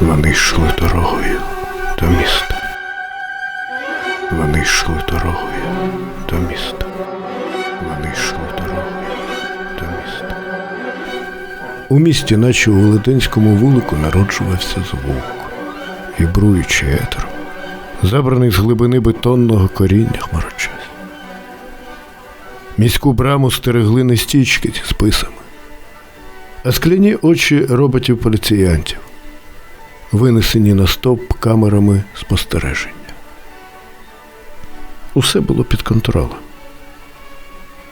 Вони йшли дорогою до міста. Вони йшли дорогою до міста. Вони йшли дорогою до міста. У місті, наче у велетенському вулику, народжувався звук, вібруючи етером, забраний з глибини бетонного коріння хмарочась. Міську браму стерегли не стічки зі списами, а скляні очі роботів-поліціянтів, винесені на стоп камерами спостереження. Усе було під контролем.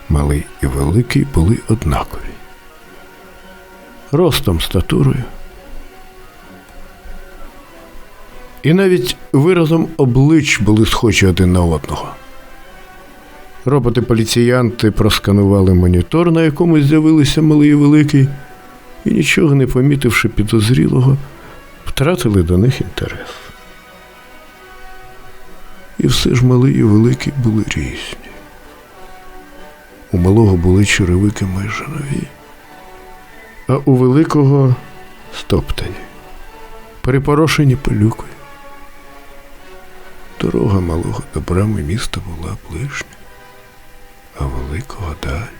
Малий і великий були однакові. Ростом, статурою. І навіть виразом облич були схожі один на одного. Роботи-поліціянти просканували монітор, на якому з'явилися малий і великий, і нічого не помітивши підозрілого, втратили до них інтерес. І все ж малий і великий були різні. У малого були черевики майже нові, а у великого стоптані, перепорошені пилюкою. Дорога малого до брами міста була ближня, а великого далі.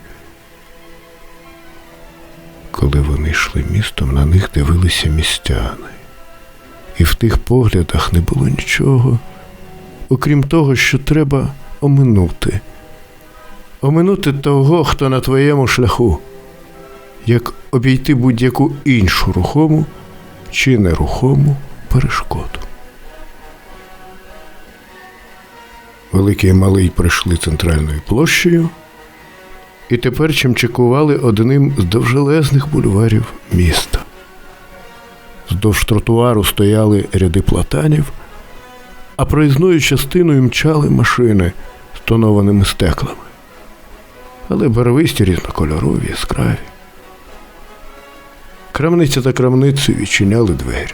Коли вони йшли містом, на них дивилися містяни, і в тих поглядах не було нічого, окрім того, що треба оминути. Оминути того, хто на твоєму шляху, як обійти будь-яку іншу рухому чи нерухому перешкоду. Великий і малий пройшли центральною площею і тепер чимчикували одним з довжелезних бульварів міста. Здовж тротуару стояли ряди платанів, а проїзною частиною мчали машини з тонованими стеклами. Але барвисті різнокольорові, яскраві. Крамниця та крамницю відчиняли двері.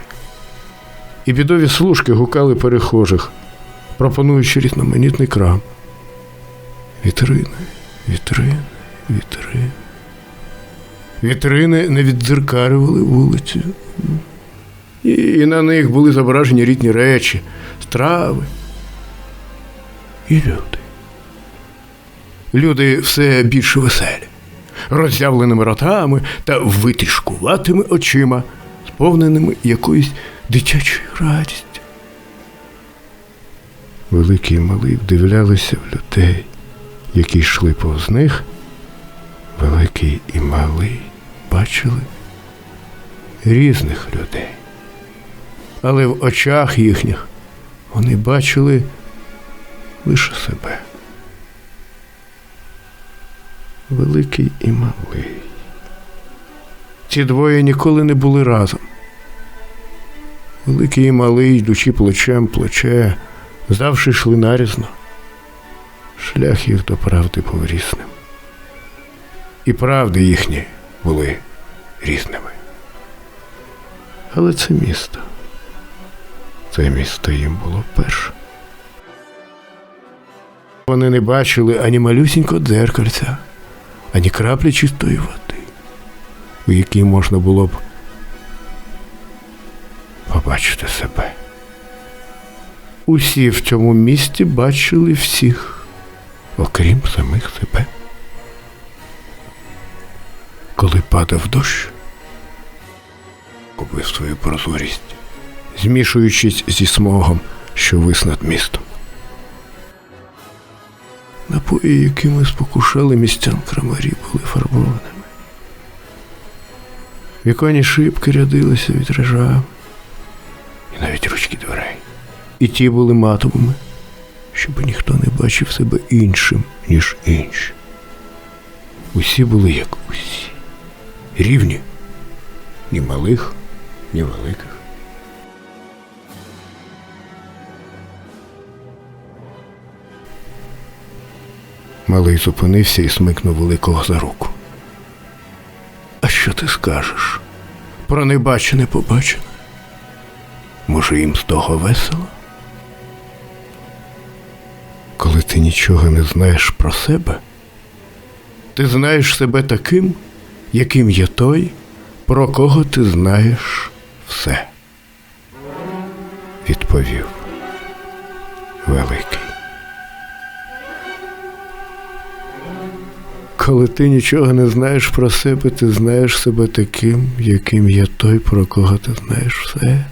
І бідові служки гукали перехожих, пропонуючи різноманітний крам. Вітрини, вітрини, вітрини. Вітрини не віддзеркалювали вулицю. І на них були зображені рідні речі, страви і люди. Люди все більше веселі, роззявленими ротами та витрішкуватими очима, сповненими якоюсь дитячою радістю. Великий і малий вдивлялися в людей, які йшли повз них. Великий і малий бачили різних людей. Але в очах їхніх вони бачили лише себе. Великий і малий. Ці двоє ніколи не були разом. Великий і малий, йдучи плечем плече, завжди йшли нарізно. Шлях їх до правди був різним. І правди їхні були різними. Але це місто. Це місто їм було перше. Вони не бачили ані малюсінького дзеркальця, ані краплі чистої води, у якій можна було б побачити себе. Усі в цьому місті бачили всіх, окрім самих себе. Коли падав дощ, купив свою прозорість, змішуючись зі смогом, що вис над містом. Напої, якими спокушали містян крамарі, були фарбованими. Віконні шибки рядилися вітражами, і навіть ручки дверей. І ті були матовими, щоб ніхто не бачив себе іншим, ніж інші. Усі були як усі, рівні, ні малих, ні великих. Малий зупинився і смикнув великого за руку. А що ти скажеш? Про небачене побачене? Може, їм з того весело? Коли ти нічого не знаєш про себе, ти знаєш себе таким, яким є той, про кого ти знаєш все. відповів Великий. Коли ти нічого не знаєш про себе, ти знаєш себе таким, яким є той, про кого ти знаєш все.